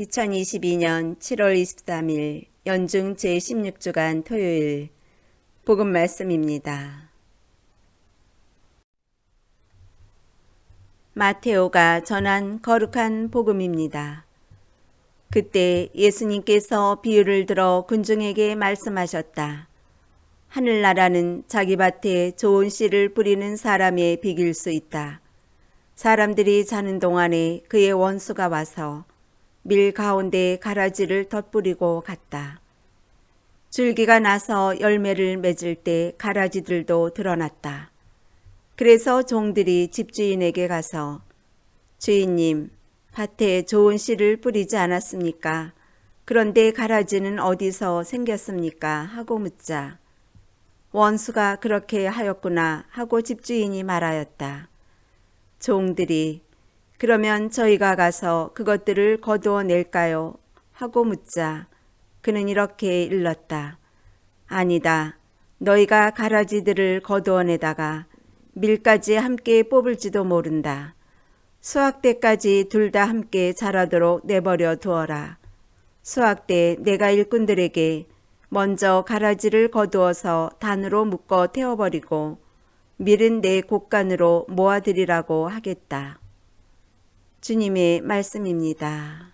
2022년 7월 23일 연중 제16주간 토요일 복음 말씀입니다. 마테오가 전한 거룩한 복음입니다. 그때 예수님께서 비유를 들어 군중에게 말씀하셨다. 하늘나라는 자기 밭에 좋은 씨를 뿌리는 사람의 비길 수 있다. 사람들이 자는 동안에 그의 원수가 와서 밀 가운데 가라지를 덧뿌리고 갔다. 줄기가 나서 열매를 맺을 때 가라지들도 드러났다. 그래서 종들이 집주인에게 가서 주인님, 밭에 좋은 씨를 뿌리지 않았습니까? 그런데 가라지는 어디서 생겼습니까? 하고 묻자. 원수가 그렇게 하였구나 하고 집주인이 말하였다. 종들이 그러면 저희가 가서 그것들을 거두어 낼까요? 하고 묻자 그는 이렇게 일렀다. 아니다. 너희가 가라지들을 거두어 내다가 밀까지 함께 뽑을지도 모른다. 수확 때까지 둘 다 함께 자라도록 내버려 두어라. 수확 때 내가 일꾼들에게 먼저 가라지를 거두어서 단으로 묶어 태워버리고 밀은 내 곡간으로 모아들이라고 하겠다. 주님의 말씀입니다.